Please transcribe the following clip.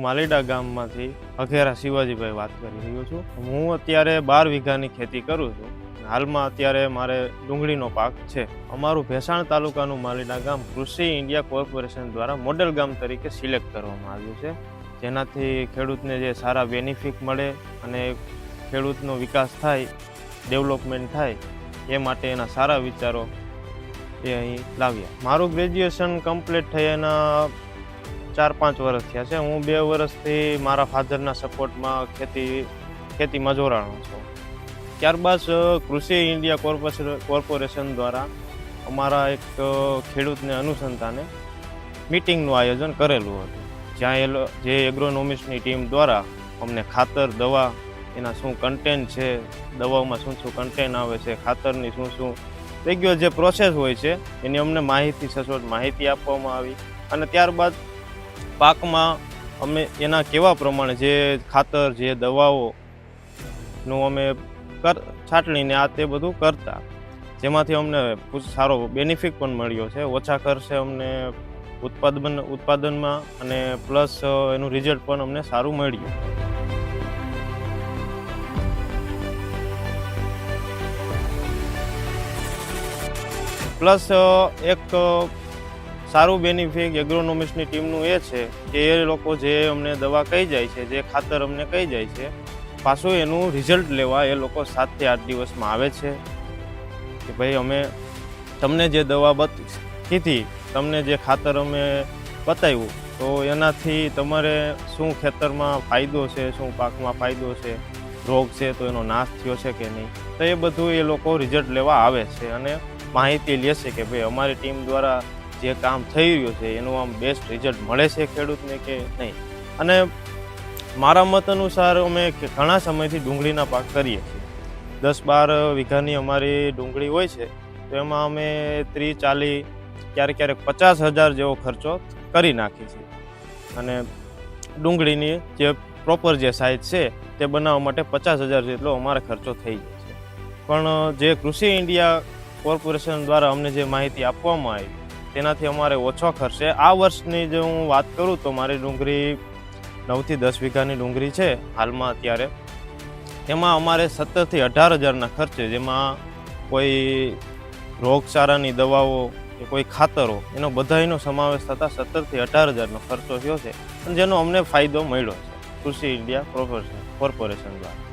હું માલીડા ગામમાંથી અઘેરા શિવાજીભાઈ વાત કરી રહ્યો છું. હું અત્યારે બાર વીઘાની ખેતી કરું છું હાલમાં અત્યારે મારે ડુંગળીનો પાક છે. અમારું ભેસાણ તાલુકાનું માલીડા ગામ કૃષિ ઇન્ડિયા કોર્પોરેશન દ્વારા મોડેલ ગામ તરીકે સિલેક્ટ કરવામાં આવ્યું છે. જેનાથી ખેડૂતને જે સારા બેનિફિટ મળે અને ખેડૂતનો વિકાસ થાય, ડેવલપમેન્ટ થાય, એ માટે એના સારા વિચારો એ અહીં લાવ્યા. મારું ગ્રેજ્યુએશન કમ્પ્લીટ થયાના ચાર પાંચ વર્ષ થયા છે. હું બે વર્ષથી મારા ફાધરના સપોર્ટમાં ખેતી ખેતીમાં જોડાણો છું. ત્યારબાદ કૃષિ ઇન્ડિયા કોર્પોરેશન કોર્પોરેશન દ્વારા અમારા એક ખેડૂતને અનુસંધાને મિટિંગનું આયોજન કરેલું હતું. જ્યાં એ જે એગ્રોનોમિક્સની ટીમ દ્વારા અમને ખાતર, દવા એના શું કન્ટેન્ટ છે દવાઓમાં શું શું કન્ટેન્ટ આવે છે, ખાતરની શું શું રેગ્યુલર જે પ્રોસેસ હોય છે, એની અમને માહિતી, સચોટ માહિતી આપવામાં આવી. અને ત્યારબાદ પાકમાં અમે એના કેવા પ્રમાણે જે ખાતર, જે દવાઓનું અમે કર, છાંટણીને આ તે બધું કરતા. જેમાંથી અમને સારો બેનિફિટ પણ મળ્યો છે. ઓછા ખર્ચે અમને ઉત્પાદન, ઉત્પાદનમાં અને પ્લસ એનું રિઝલ્ટ પણ અમને સારું મળ્યું. પ્લસ એક સારું બેનિફિટ એગ્રોનોમિક્સની ટીમનું એ છે કે એ લોકો જે અમને દવા કહી જાય છે, જે ખાતર અમને કહી જાય છે, પાછું એનું રિઝલ્ટ લેવા એ લોકો સાતથી આઠ દિવસમાં આવે છે કે ભાઈ અમે તમને જે દવા બત, કીધી, તમને જે ખાતર અમે બતાવ્યું, તો એનાથી તમારે શું ખેતરમાં ફાયદો છે, શું પાકમાં ફાયદો છે, રોગ છે, તો એનો નાશ થયો છે કે નહીં? તો એ બધું એ લોકો રિઝલ્ટ લેવા આવે છે અને માહિતી લે છે કે ભાઈ અમારી ટીમ દ્વારા જે કામ થઈ રહ્યું છે, એનું આમ બેસ્ટ રિઝલ્ટ મળે છે ખેડૂતને કે નહીં? અને મારા મત અનુસાર અમે ઘણા સમયથી ડુંગળીના પાક કરીએ છીએ. દસ બાર વીઘાની અમારી ડુંગળી હોય છે, તો એમાં અમે ત્રીસ, ચાલીસ, ક્યારેક ક્યારેક પચાસ હજાર જેવો ખર્ચો કરી નાખીએ છીએ. અને ડુંગળીની જે પ્રોપર જે સાઇઝ છે, તે બનાવવા માટે પચાસ હજાર જેટલો અમારે ખર્ચો થઈ જાય છે. પણ, જે કૃષિ ઇન્ડિયા કોર્પોરેશન દ્વારા અમને જે માહિતી આપવામાં આવી તેનાથી અમારે ઓછો ખર્ચે આ વર્ષની જો હું વાત કરું તો મારી ડુંગળી નવથી દસ વીઘાની ડુંગળી છે હાલમાં અત્યારે. તેમાં અમારે સત્તરથી અઢાર હજારના ખર્ચે જેમાં કોઈ રોગચારાની દવાઓ કે કોઈ ખાતરો એનો બધાયનો સમાવેશ થતાં સત્તરથી અઢાર હજારનો ખર્ચો થયો છે. અને જેનો અમને ફાયદો મળ્યો છે. કૃષિ ઇન્ડિયા કોર્પોરેશન કોર્પોરેશન દ્વારા.